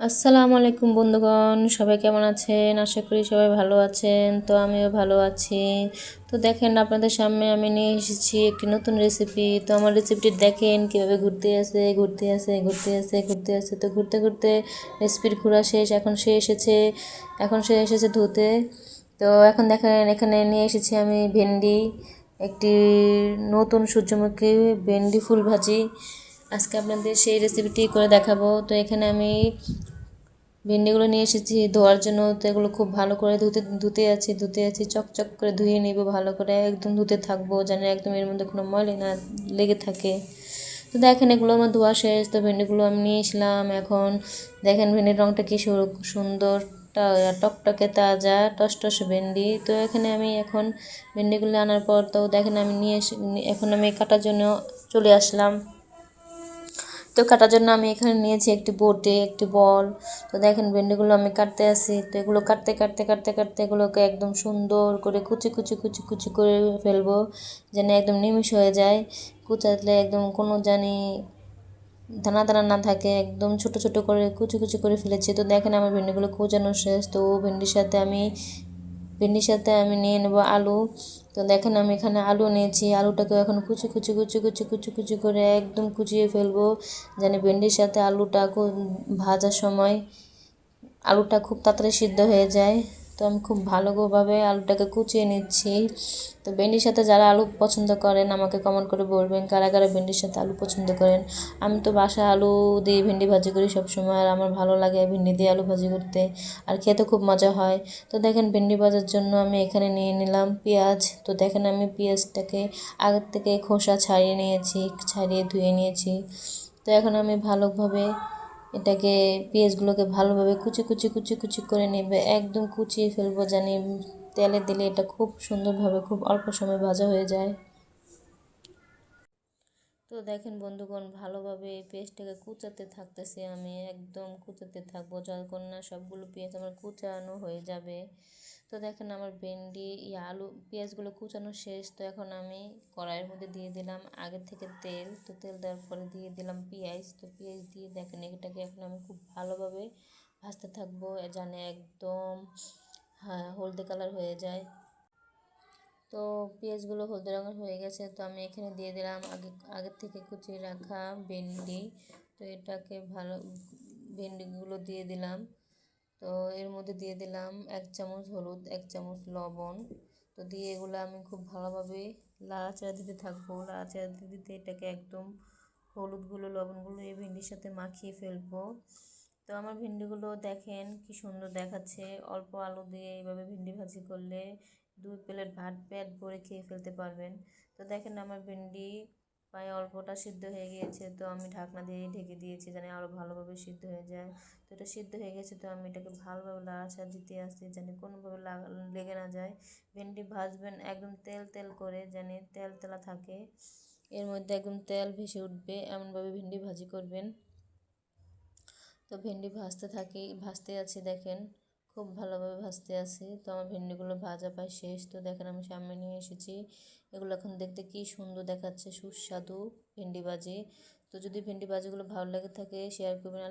আসসালামু আলাইকুম বন্ধুগণ, সবাই কেমন আছেন? আশা করি সবাই ভালো আছেন। তো আমিও ভালো আছি। তো দেখেন, আপনাদের সামনে আমি নিয়ে এসেছি একটি নতুন রেসিপি তো আমার রেসিপিটি দেখেন কীভাবে ঘুরতে আসে ঘুরতে আসে ঘুরতে আসে ঘুরতে আসে। তো ঘুরতে ঘুরতে রেসিপির ঘোরা শেষ, এখন সে এসেছে, এখন সে এসেছে ধুতে। তো এখন দেখেন, এখানে নিয়ে এসেছি আমি ভেন্ডি, একটি নতুন সূর্যমুখী ভেন্ডি ফুল ভাজি। আজকে আপনাদের সেই রেসিপিটি করে দেখাবো। তো এখানে আমি ভেন্ডিগুলো নিয়ে এসেছি ধোয়ার জন্য। তো এগুলো খুব ভালো করে ধুতে ধুতে আছি ধুতে আছি, চকচক করে ধুয়ে নিব ভালো করে। একদম ধুতে থাকব যেন একদম এর মধ্যে কোনো ময়লা না লেগে থাকে। তো দেখেন এগুলো আমার ধোয়া শেষ। তো ভেন্ডিগুলো আমি নিয়ে এসলাম। এখন দেখেন ভেন্ডির রঙটা কি সুন্দর টকটকে তাজা, টসটস ভেন্ডি। তো এখানে আমি এখন ভেন্ডিগুলো আনার পর তো দেখেন আমি নিয়ে এখন আমি কাটার জন্য চলে আসলাম। তো কাটার জন্য আমি এখানে নিয়েছি একটি বোটে, একটি বল। তো দেখেন ভেন্ডিগুলো আমি কাটতে আসি তো এগুলো কাটতে কাটতে কাটতে কাটতে এগুলোকে একদম সুন্দর করে কুচি কুচি কুচি কুচি করে ফেলব যেন একদম নিমিষ হয়ে যায়। কুচালে একদম কোনো জানি দানা দানা না থাকে। একদম ছোট ছোট করে কুচি কুচি করে ফেলেছি। তো দেখেন আমার ভেন্ডিগুলো কুচানো শেষ। তো ভেন্ডির সাথে আমি ভেন্ডির সাথে আমি নিয়ে নেব আলু। তো দেখেন আমি এখানে আলু নিয়েছি। আলুটাকে এখন কুচি কুচি কুচি কুচি, কুচু, কুচি করে একদম কুচিয়ে ফেলব, যেন ভেন্ডির সাথে আলুটা ভাজার সময় আলুটা খুব তাড়াতাড়ি সিদ্ধ হয়ে যায়। তো আমি খুব ভালোভাবে আলুটাকে কুচিয়ে নিচ্ছি। তো ভেন্ডির সাথে যারা আলু পছন্দ করেন, আমাকে কমেন্ট করে বলবেন কারা কারা ভেন্ডির সাথে আলু পছন্দ করেন। আমি তো বাসা আলু দিয়ে ভেন্ডি ভাজি করি সবসময়, আর আমার ভালো লাগে ভেন্ডি দিয়ে আলু ভাজি করতে, আর খেতে খুব মজা হয়। তো দেখেন ভেন্ডি ভাজার জন্য আমি এখানে নিয়ে নিলাম পেঁয়াজ। তো দেখেন আমি পেঁয়াজটাকে আগের থেকে খোসা ছাড়িয়ে নিয়েছি, ছাড়িয়ে ধুয়ে নিয়েছি। তো এখন আমি ভালোভাবে এটাকে পেঁয়াজগুলোকে ভালোভাবে কুচি কুচি কুচি কুচি করে নেবে, একদম কুচিয়ে ফেলব জানি। তেলে দিলে এটা খুব সুন্দরভাবে, খুব অল্প সময় ভাজা হয়ে যায়। তো দেখেন বন্ধুগণ, ভালোভাবে পেঁয়াজটাকে কুচাতে থাকতেছি আমি, একদম কুচাতে থাকব। যতক্ষণ না সবগুলো পেঁয়াজ আমার কুচানো হয়ে যাবে তো দেখেন আমার ভেন্ডি ইয়ে আলু, পেঁয়াজগুলো কুচানো শেষ। তো এখন আমি কড়াইয়ের মধ্যে দিয়ে দিলাম আগের থেকে তেল। তো তেল দেওয়ার পরে দিয়ে দিলাম পেঁয়াজ। তো পেঁয়াজ দিয়ে দেখেন এটাকে এখন আমি খুব ভালোভাবে ভাজতে থাকব। জানে একদম হ্যাঁ হলদে কালার হয়ে যায়। তো পেঁয়াজগুলো হলদে রঙের হয়ে গেছে। তো আমি এখানে দিয়ে দিলাম আগে, আগের থেকে কুচিয়ে রাখা ভেন্ডি। তো এটাকে ভালো, ভেন্ডিগুলো দিয়ে দিলাম। তো এর মধ্যে দিয়ে দিলাম এক চামচ হলুদ, এক চামচ লবণ। তো দিয়ে এগুলো আমি খুব ভালোভাবে লাড়াচাড়া দিতে থাকব। লাড়াচাড়া দিতে দিতে এটাকে একদম হলুদগুলো, লবণগুলো এই ভেন্ডির সাথে মাখিয়ে ফেলব। তো আমার ভেন্ডিগুলো দেখেন কি সুন্দর দেখাচ্ছে। অল্প আলু দিয়ে এইভাবে ভেন্ডি ভাজি করলে দুই প্লেট ভাত প্যাট ভরে খেয়ে ফেলতে পারবেন। তো দেখেন আমার ভেন্ডি প্রায় অল্পটা সিদ্ধ হয়ে গিয়েছে, তো আমি ঢাকনা দিয়ে ঢেকে দিয়েছি যেন আরও ভালোভাবে সিদ্ধ হয়ে যায়। তো এটা সিদ্ধ হয়ে গেছে, তো আমি এটাকে ভালোভাবে লাড়াচা দিতে আসছি যেন কোনোভাবে লেগে না যায়। ভেন্ডি ভাজবেন একদম তেল তেল করে যেন তেল তেলা থাকে। এর মধ্যে একদম তেল ভেসে উঠবে, এমনভাবে ভেন্ডি ভাজি করবেন। তো ভেন্ডি ভাজতে থাকি ভাজতে আছে, দেখেন। খুব ভালোভাবে ভাজতে আছি। তো আমার ভেন্ডিগুলো ভাজা প্রায় শেষ। তো দেখেন আমি সামনে নিয়ে এসেছি। এগুলো এখন দেখতে কি সুন্দর দেখাচ্ছে। সুস্বাদু ভেন্ডি ভাজি। তো যদি ভেন্ডি ভাজিগুলো ভালো লেগে থাকে শেয়ার করবেন।